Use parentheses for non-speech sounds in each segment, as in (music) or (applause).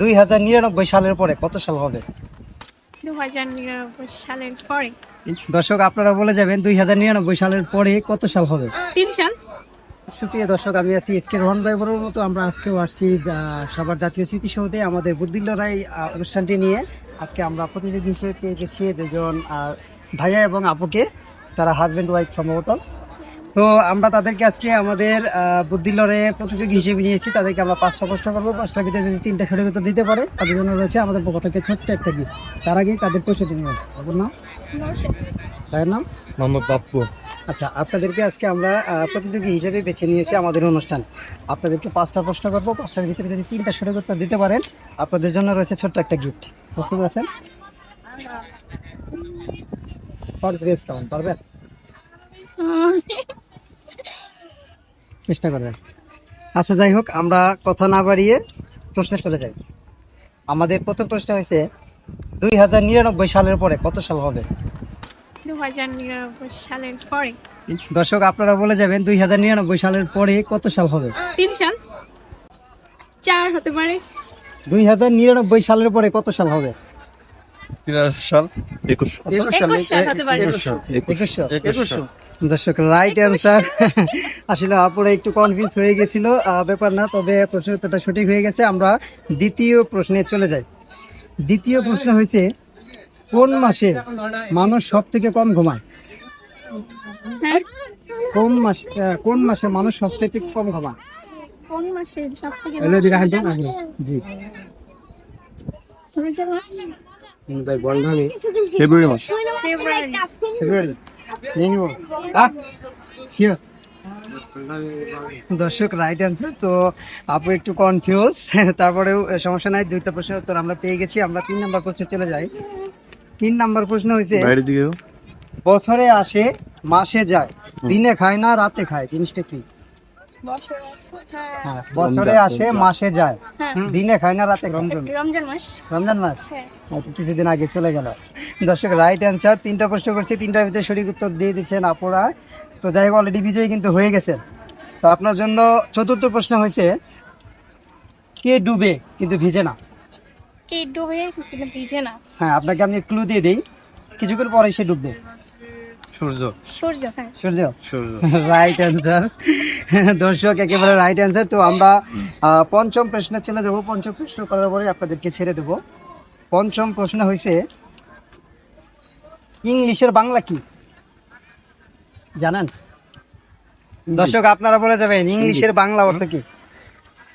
দুই হাজার নিরানব্বই সালের পরে কত সাল হবে? সালের পরে। দর্শক আপনারা বলে যাবেন দুই হাজার নিরানব্বই সালের পরে কত সাল হবে? তিন সাল। সুপ্রিয় দর্শক আমি আছি এস কে রোহন ভাই বড়োর মতো। আমরা আজকেও আসছি সবার জাতীয় স্মৃতিসৌধে আমাদের বুদ্ধির লড়াই অনুষ্ঠানটি নিয়ে। আজকে আমরা প্রতিনিধি হিসেবে পেয়ে গেছি দুজন ভাইয়া এবং আপুকে তারা হাজব্যান্ড ওয়াইফ সম্ভবত। তো আমরা তাদেরকে আজকে আমাদের আহ, বুদ্ধির লড়াইয়ে প্রতিযোগী হিসেবে নিয়েছি তাদেরকে আমরা পাঁচটা প্রশ্ন করব। পাঁচটার ভিতরে যদি তিনটা সঠিক উত্তর দিতে পারে তাদের জন্য রয়েছে আমাদের পক্ষ থেকে ছোট্ট একটা গিফট তার আগেই তাদের পরিচয় দিন। আপনার নাম? ভাইয়ের নাম? মোহাম্মদ বাপ্পু। আচ্ছা আপনাদেরকে আজকে আমরা প্রতিযোগী হিসেবে বেছে নিয়েছি আমাদের অনুষ্ঠান। আপনাদেরকে পাঁচটা প্রশ্ন করব। পাঁচটার ভিতরে যদি তিনটা সঠিক উত্তর দিতে পারেন আপনাদের জন্য রয়েছে ছোট্ট একটা গিফট প্রস্তুত আছেন? পারবেন? চেষ্টা করবেন আচ্ছা যাই হোক আমরা কথা না বাড়িয়ে প্রশ্নে চলে যাই। আমাদের প্রথম প্রশ্ন হয়েছে দুই হাজার নিরানব্বই সালের পরে কত সাল হবে? সালের পরে। দর্শক আপনারা বলে যাবেন দুই হাজার নিরানব্বই সালের পরে কত সাল হবে? তিন সাল। চার হতে পারে। দুই হাজার নিরানব্বই সালের পরে কত সাল হবে? তিন সাল। একুশ একুশ সাল। একুশ সাল। একুশ সাল। দর্শক রাইট অ্যান্সার (laughs) আসলে আপুরা একটু কনফিউজ হয়ে গেছিল ব্যাপার না তবে প্রশ্নের উত্তরটা সঠিক হয়ে গেছে। আমরা দ্বিতীয় প্রশ্নে চলে যাই। দ্বিতীয় প্রশ্ন হয়েছে কোন মাসে মানুষ সব থেকে কম ঘুমায়? হ্যাঁ? কোন মাস কোন মাসে মানুষ সব থেকে কম ঘুমায়? কোন মাসে সব থেকে জি। ফেব্রুয়ারি মাস। ফেব্রুয়ারি দর্শক রাইট অ্যান্সার তো আপু একটু কনফিউজ তারপরেও সমস্যা নাই দুইটা প্রশ্নের উত্তর আমরা পেয়ে গেছি আমরা তিন নাম্বার প্রশ্ন চলে যাই। তিন নাম্বার প্রশ্ন হয়েছে বছরে আসে মাসে যায় দিনে খায় না রাতে খায় জিনিসটা কি? বছর আছে, হ্যাঁ। হ্যাঁ বছরে আসে মাসে যায়। হ্যাঁ। দিনে খায় না রাতে? রমজান। রমজান মাস। রমজান মাস? হ্যাঁ। কিছুদিন আগে চলে গেল। দর্শক রাইট অ্যান্সার তিনটা প্রশ্ন করছি তিনটার ভিতরে সঠিক উত্তর দিয়ে দিচ্ছেন আপুরা। তো যাই হোক অলরেডি বিজয়ী কিন্তু হয়ে গেছেন তো আপনার জন্য চতুর্থ প্রশ্ন হয়েছে কে ডুবে কিন্তু ভিজে না? কি ডুবে কিন্তু ভিজে না। হ্যাঁ আপনাকে আমি ক্লু দিয়ে দিই। কিছুক্ষণ পরে সে ডুববে। সূর্য। সূর্য হ্যাঁ। সূর্য? সূর্য। (laughs) রাইট অ্যান্সার (laughs) দর্শক একেবারে রাইট অ্যান্সার তো আমরা পঞ্চম প্রশ্নে চলে যাব। পঞ্চম প্রশ্ন করার পরে আপনাদেরকে ছেড়ে দেবো। পঞ্চম প্রশ্ন হয়েছে ইংলিশের বাংলা কি? জানেন? দর্শক আপনারা বলে যাবেন ইংলিশের বাংলা অর্থ কি?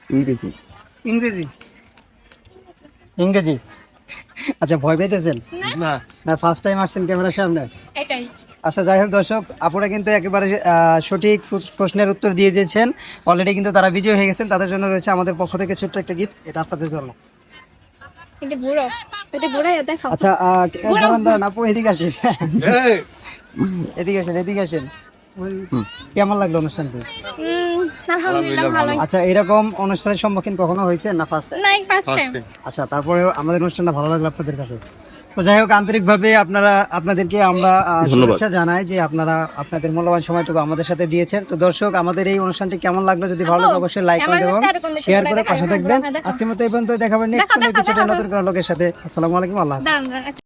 ইংরেজি। ইংরেজি। ইংরেজি। আচ্ছা ভয় পেতেছেন? না। না ফার্স্ট টাইম আসছেন ক্যামেরার সামনে? এটাই। আচ্ছা যাই হোক দর্শক আপুরা কিন্তু একেবারে সঠিক প্রশ্নের উত্তর দিয়ে দিয়েছেন। অলরেডি কিন্তু তারা বিজয় হয়ে গেছেন। তাদের জন্য রয়েছে আমাদের পক্ষ থেকে ছোট্ট একটা গিফট এটা আপনাদের জন্য। আচ্ছা দাঁড়ান দাঁড়ান আপু এদিকে আসেন। এদিকে আসেন এদিকে আসেন। কেমন লাগল অনুষ্ঠানটি? আচ্ছা এরকম অনুষ্ঠানের সম্মুখীন কখনো হয়েছে না ফার্স্ট টাইম আচ্ছা তারপরেও আমাদের অনুষ্ঠানটা ভালো লাগল আপনাদের কাছে? যাই হোক আন্তরিক ভাবে আপনারা আপনাদেরকে আমরা আহ, শুভেচ্ছা জানাই যে আপনারা আপনাদের মূল্যবান সময়টুকু আমাদের সাথে দিয়েছেন। তো দর্শক আমাদের এই অনুষ্ঠানটি কেমন লাগল যদি ভালো লাগে অবশ্যই লাইক করে দেবেন শেয়ার করে পাশে থাকবেন। আজকের মতো এই পর্যন্ত দেখাবেন নেক্সট কোনো কিছু নতুন কোনো লোকের সাথে। আসসালামু আলাইকুম আল্লাহ হাফেজ।